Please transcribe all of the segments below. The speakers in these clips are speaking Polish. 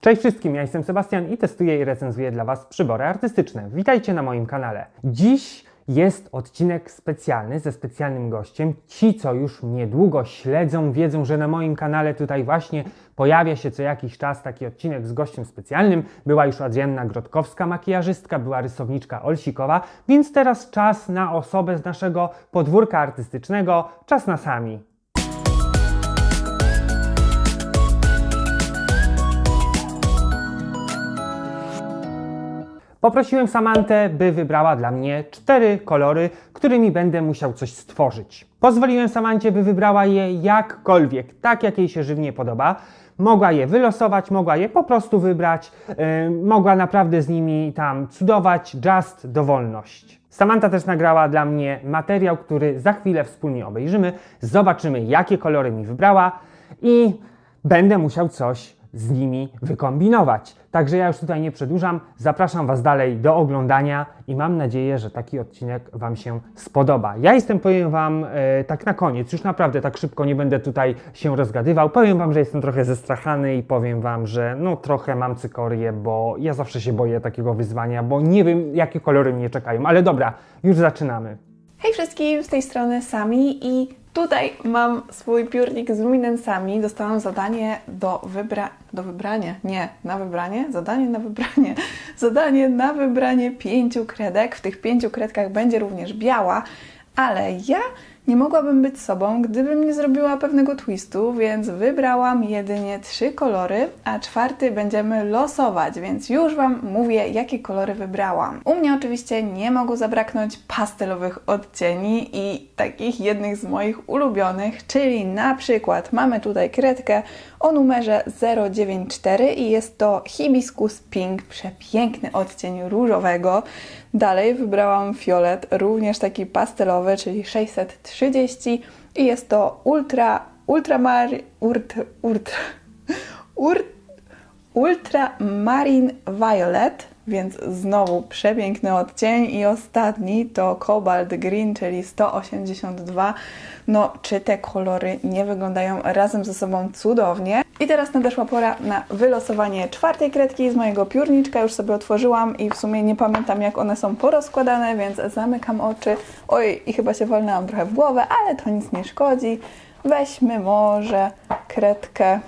Cześć wszystkim, ja jestem Sebastian i testuję i recenzuję dla Was przybory artystyczne. Witajcie na moim kanale. Dziś jest odcinek specjalny ze specjalnym gościem. Ci, co już niedługo śledzą, wiedzą, że na moim kanale tutaj właśnie pojawia się co jakiś czas taki odcinek z gościem specjalnym. Była już Adrianna Grotkowska, makijażystka, była rysowniczka Olsikowa, więc teraz czas na osobę z naszego podwórka artystycznego, czas na sami. Poprosiłem Samantę, by wybrała dla mnie cztery kolory, którymi będę musiał coś stworzyć. Pozwoliłem Samancie, by wybrała je jakkolwiek, tak jak jej się żywnie podoba. Mogła je wylosować, mogła je po prostu wybrać, yy, mogła naprawdę z nimi tam cudować, just dowolność. Samantha też nagrała dla mnie materiał, który za chwilę wspólnie obejrzymy. Zobaczymy, jakie kolory mi wybrała i będę musiał coś z nimi wykombinować. Także ja już tutaj nie przedłużam, zapraszam Was dalej do oglądania i mam nadzieję, że taki odcinek Wam się spodoba. Ja jestem, powiem Wam, e, tak na koniec, już naprawdę tak szybko nie będę tutaj się rozgadywał. Powiem Wam, że jestem trochę zestrachany i powiem Wam, że no trochę mam cykorię, bo ja zawsze się boję takiego wyzwania, bo nie wiem, jakie kolory mnie czekają. Ale dobra, już zaczynamy. Hej wszystkim, z tej strony Sami i tutaj mam swój piórnik z luminensami. Dostałam zadanie do wybra... do wybrania, nie, na wybranie, zadanie na wybranie, zadanie na wybranie pięciu kredek. W tych pięciu kredkach będzie również biała, ale ja nie mogłabym być sobą, gdybym nie zrobiła pewnego twistu, więc wybrałam jedynie trzy kolory, a czwarty będziemy losować, więc już Wam mówię, jakie kolory wybrałam. U mnie oczywiście nie mogło zabraknąć pastelowych odcieni i takich jednych z moich ulubionych, czyli na przykład mamy tutaj kredkę o numerze 094 i jest to Hibiscus Pink, przepiękny odcień różowego. Dalej wybrałam fiolet, również taki pastelowy, czyli 630 i jest to ultra, ultramari, urt, urt, urt, ultramarine violet, więc znowu przepiękny odcień i ostatni to cobalt green, czyli 182. No, czy te kolory nie wyglądają razem ze sobą cudownie? I teraz nadeszła pora na wylosowanie czwartej kredki z mojego piórniczka. Już sobie otworzyłam i w sumie nie pamiętam jak one są porozkładane, więc zamykam oczy. Oj, i chyba się wolnęłam trochę w głowę, ale to nic nie szkodzi. Weźmy może kredkę,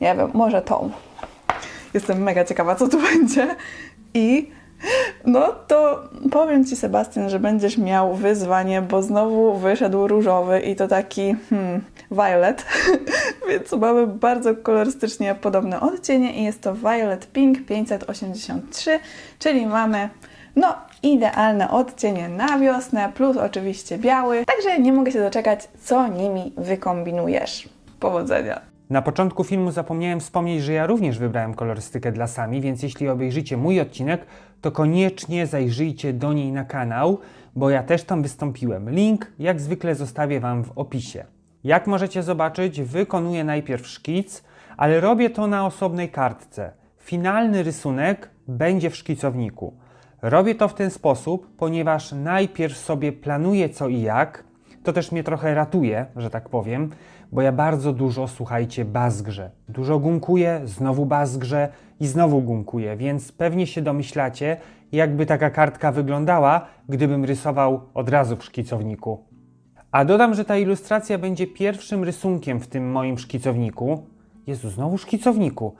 nie wiem, może tą. Jestem mega ciekawa, co tu będzie. I no to powiem Ci, Sebastian, że będziesz miał wyzwanie, bo znowu wyszedł różowy i to taki hmm, violet, więc mamy bardzo kolorystycznie podobne odcienie i jest to Violet Pink 583, czyli mamy no idealne odcienie na wiosnę, plus oczywiście biały, także nie mogę się doczekać, co nimi wykombinujesz. Powodzenia! Na początku filmu zapomniałem wspomnieć, że ja również wybrałem kolorystykę dla Sami, więc jeśli obejrzycie mój odcinek, to koniecznie zajrzyjcie do niej na kanał, bo ja też tam wystąpiłem. Link jak zwykle zostawię Wam w opisie. Jak możecie zobaczyć, wykonuję najpierw szkic, ale robię to na osobnej kartce. Finalny rysunek będzie w szkicowniku. Robię to w ten sposób, ponieważ najpierw sobie planuję co i jak, to też mnie trochę ratuje, że tak powiem, bo ja bardzo dużo, słuchajcie, bazgrze. Dużo gumkuję, znowu bazgrze i znowu gumkuję, więc pewnie się domyślacie, jakby taka kartka wyglądała, gdybym rysował od razu w szkicowniku. A dodam, że ta ilustracja będzie pierwszym rysunkiem w tym moim szkicowniku. Jezu, znowu szkicowniku.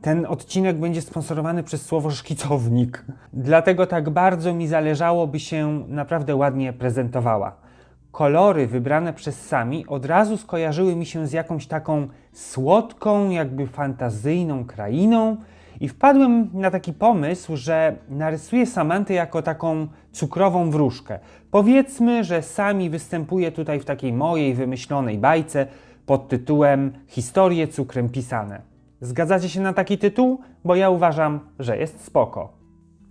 Ten odcinek będzie sponsorowany przez słowo szkicownik. Dlatego tak bardzo mi zależało, by się naprawdę ładnie prezentowała kolory wybrane przez sami od razu skojarzyły mi się z jakąś taką słodką, jakby fantazyjną krainą. I wpadłem na taki pomysł, że narysuję Samantę jako taką cukrową wróżkę. Powiedzmy, że sami występuje tutaj w takiej mojej wymyślonej bajce pod tytułem Historie cukrem pisane. Zgadzacie się na taki tytuł? Bo ja uważam, że jest spoko.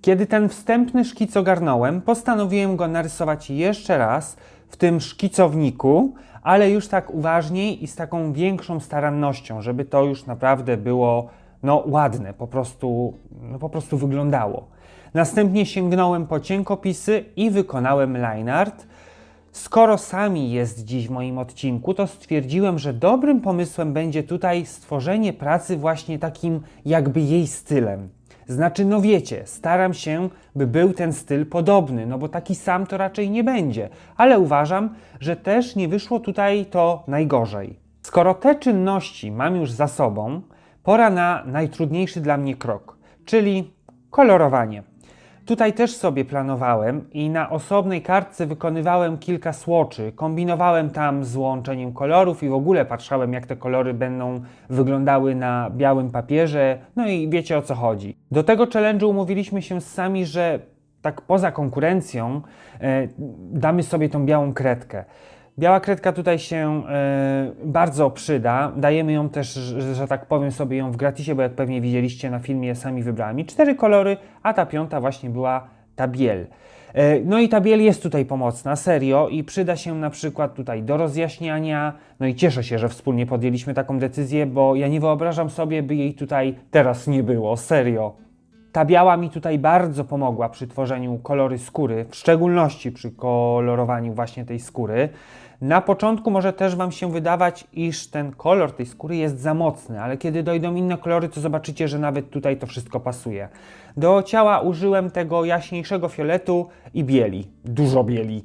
Kiedy ten wstępny szkic ogarnąłem, postanowiłem go narysować jeszcze raz w tym szkicowniku, ale już tak uważniej i z taką większą starannością, żeby to już naprawdę było no, ładne, po prostu, no, po prostu wyglądało. Następnie sięgnąłem po cienkopisy i wykonałem line art. Skoro sami jest dziś w moim odcinku, to stwierdziłem, że dobrym pomysłem będzie tutaj stworzenie pracy właśnie takim jakby jej stylem. Znaczy, no wiecie, staram się, by był ten styl podobny, no bo taki sam to raczej nie będzie, ale uważam, że też nie wyszło tutaj to najgorzej. Skoro te czynności mam już za sobą, pora na najtrudniejszy dla mnie krok, czyli kolorowanie. Tutaj też sobie planowałem i na osobnej kartce wykonywałem kilka słoczy. Kombinowałem tam z łączeniem kolorów i w ogóle patrzałem, jak te kolory będą wyglądały na białym papierze. No i wiecie o co chodzi. Do tego challenge'u umówiliśmy się sami, że tak poza konkurencją e, damy sobie tą białą kredkę. Biała kredka tutaj się e, bardzo przyda. Dajemy ją też, że, że tak powiem sobie ją w gratisie, bo jak pewnie widzieliście na filmie, sami wybrałem. Cztery kolory, a ta piąta właśnie była ta biel. E, no i ta biel jest tutaj pomocna, serio, i przyda się na przykład tutaj do rozjaśniania. No i cieszę się, że wspólnie podjęliśmy taką decyzję, bo ja nie wyobrażam sobie, by jej tutaj teraz nie było, serio. Ta biała mi tutaj bardzo pomogła przy tworzeniu kolory skóry, w szczególności przy kolorowaniu właśnie tej skóry. Na początku może też Wam się wydawać, iż ten kolor tej skóry jest za mocny, ale kiedy dojdą inne kolory, to zobaczycie, że nawet tutaj to wszystko pasuje. Do ciała użyłem tego jaśniejszego fioletu i bieli, dużo bieli.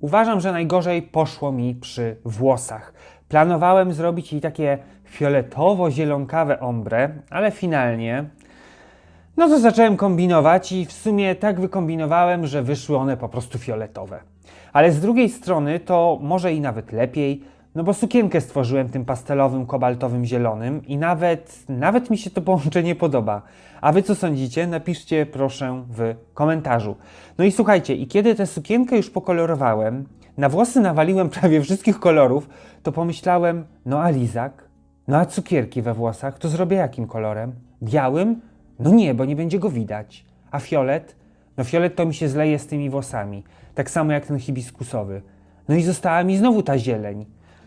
Uważam, że najgorzej poszło mi przy włosach. Planowałem zrobić jej takie fioletowo-zielonkawe ombre, ale finalnie no to zacząłem kombinować i w sumie tak wykombinowałem, że wyszły one po prostu fioletowe. Ale z drugiej strony to może i nawet lepiej, no bo sukienkę stworzyłem tym pastelowym, kobaltowym zielonym i nawet, nawet mi się to połączenie podoba. A wy co sądzicie? Napiszcie proszę w komentarzu. No i słuchajcie, i kiedy tę sukienkę już pokolorowałem, na włosy nawaliłem prawie wszystkich kolorów, to pomyślałem, no a lizak? No a cukierki we włosach to zrobię jakim kolorem? Białym? No nie, bo nie będzie go widać. A fiolet? No fiolet to mi się zleje z tymi włosami. Tak samo jak ten hibiskusowy. No i została mi znowu ta zieleń.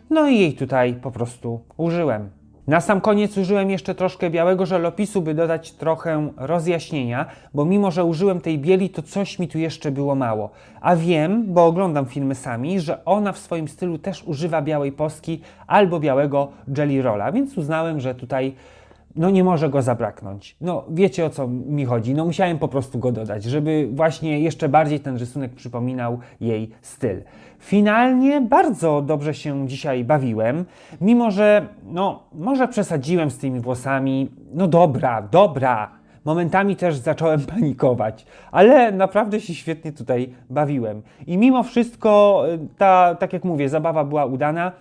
No i jej tutaj po prostu użyłem. Na sam koniec użyłem jeszcze troszkę białego żelopisu, by dodać trochę rozjaśnienia, bo mimo, że użyłem tej bieli, to coś mi tu jeszcze było mało. A wiem, bo oglądam filmy sami, że ona w swoim stylu też używa białej poski albo białego jelly rolla, więc uznałem, że tutaj no nie może go zabraknąć. No wiecie o co mi chodzi, no musiałem po prostu go dodać, żeby właśnie jeszcze bardziej ten rysunek przypominał jej styl. Finalnie bardzo dobrze się dzisiaj bawiłem, mimo że no może przesadziłem z tymi włosami. No dobra, dobra. Momentami też zacząłem panikować, ale naprawdę się świetnie tutaj bawiłem. I mimo wszystko y, ta, tak jak mówię, zabawa była udana.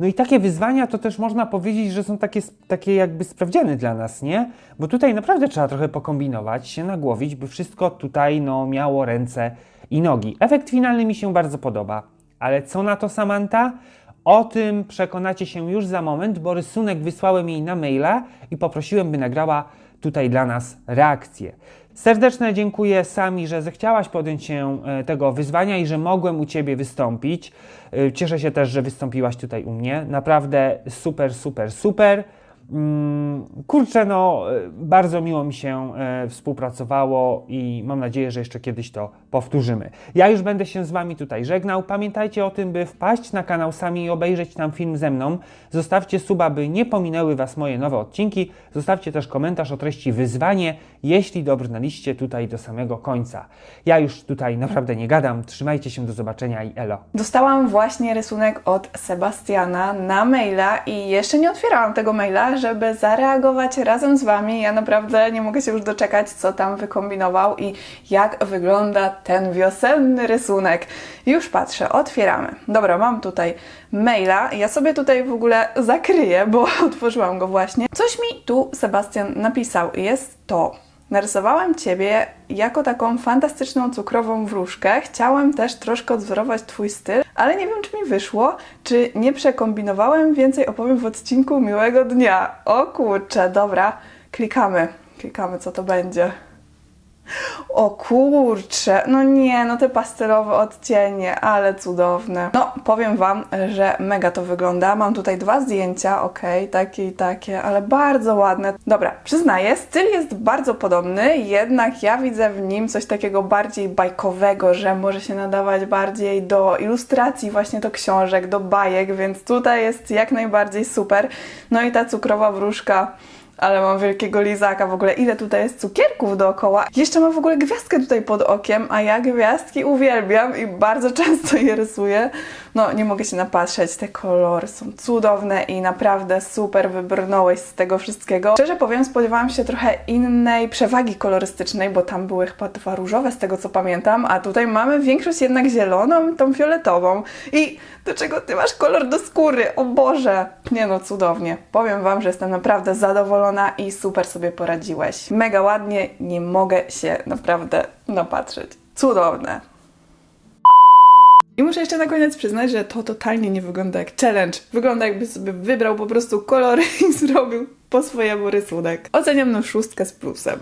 No i takie wyzwania to też można powiedzieć, że są takie, takie jakby sprawdziany dla nas, nie? Bo tutaj naprawdę trzeba trochę pokombinować, się nagłowić, by wszystko tutaj no, miało ręce i nogi. Efekt finalny mi się bardzo podoba. Ale co na to Samantha? O tym przekonacie się już za moment, bo rysunek wysłałem jej na maila i poprosiłem, by nagrała tutaj dla nas reakcję. Serdeczne dziękuję Sami, że zechciałaś podjąć się e, tego wyzwania i że mogłem u Ciebie wystąpić. E, Cieszę się też, że wystąpiłaś tutaj u mnie. Naprawdę super, super, super. Mm, Kurczę, no, e, bardzo miło mi się e, współpracowało i mam nadzieję, że jeszcze kiedyś to powtórzymy. Ja już będę się z Wami tutaj żegnał. Pamiętajcie o tym, by wpaść na kanał sami i obejrzeć tam film ze mną. Zostawcie suba, by nie pominęły Was moje nowe odcinki. Zostawcie też komentarz o treści wyzwanie, jeśli dobrnęliście tutaj do samego końca. Ja już tutaj naprawdę nie gadam. Trzymajcie się, do zobaczenia i elo. Dostałam właśnie rysunek od Sebastiana na maila i jeszcze nie otwierałam tego maila, żeby zareagować razem z Wami. Ja naprawdę nie mogę się już doczekać, co tam wykombinował i jak wygląda ten wiosenny rysunek. Już patrzę, otwieramy. Dobra, mam tutaj maila. Ja sobie tutaj w ogóle zakryję, bo otworzyłam go właśnie. Coś mi tu Sebastian napisał jest to. Narysowałem Ciebie jako taką fantastyczną cukrową wróżkę. Chciałem też troszkę odwzorować Twój styl, ale nie wiem, czy mi wyszło, czy nie przekombinowałem. Więcej opowiem w odcinku Miłego Dnia. O kurczę, dobra, klikamy. Klikamy, co to będzie. O kurcze, no nie, no te pastelowe odcienie, ale cudowne. No, powiem Wam, że mega to wygląda. Mam tutaj dwa zdjęcia, okej, takie i takie, ale bardzo ładne. Dobra, przyznaję, styl jest bardzo podobny, jednak ja widzę w nim coś takiego bardziej bajkowego, że może się nadawać bardziej do ilustracji, właśnie do książek, do bajek, więc tutaj jest jak najbardziej super. No i ta cukrowa wróżka. Ale mam wielkiego lizaka, w ogóle ile tutaj jest cukierków dookoła. Jeszcze mam w ogóle gwiazdkę tutaj pod okiem, a ja gwiazdki uwielbiam i bardzo często je rysuję. No, nie mogę się napatrzeć, te kolory są cudowne i naprawdę super wybrnąłeś z tego wszystkiego. Szczerze powiem, spodziewałam się trochę innej przewagi kolorystycznej, bo tam były chyba dwa różowe z tego co pamiętam, a tutaj mamy większość jednak zieloną, tą fioletową. I do czego ty masz kolor do skóry? O Boże! Nie no, cudownie. Powiem Wam, że jestem naprawdę zadowolona i super sobie poradziłeś. Mega ładnie, nie mogę się naprawdę napatrzeć. Cudowne. I muszę jeszcze na koniec przyznać, że to totalnie nie wygląda jak challenge. Wygląda jakby sobie wybrał po prostu kolory i zrobił po swojemu rysunek. Oceniam na szóstkę z plusem.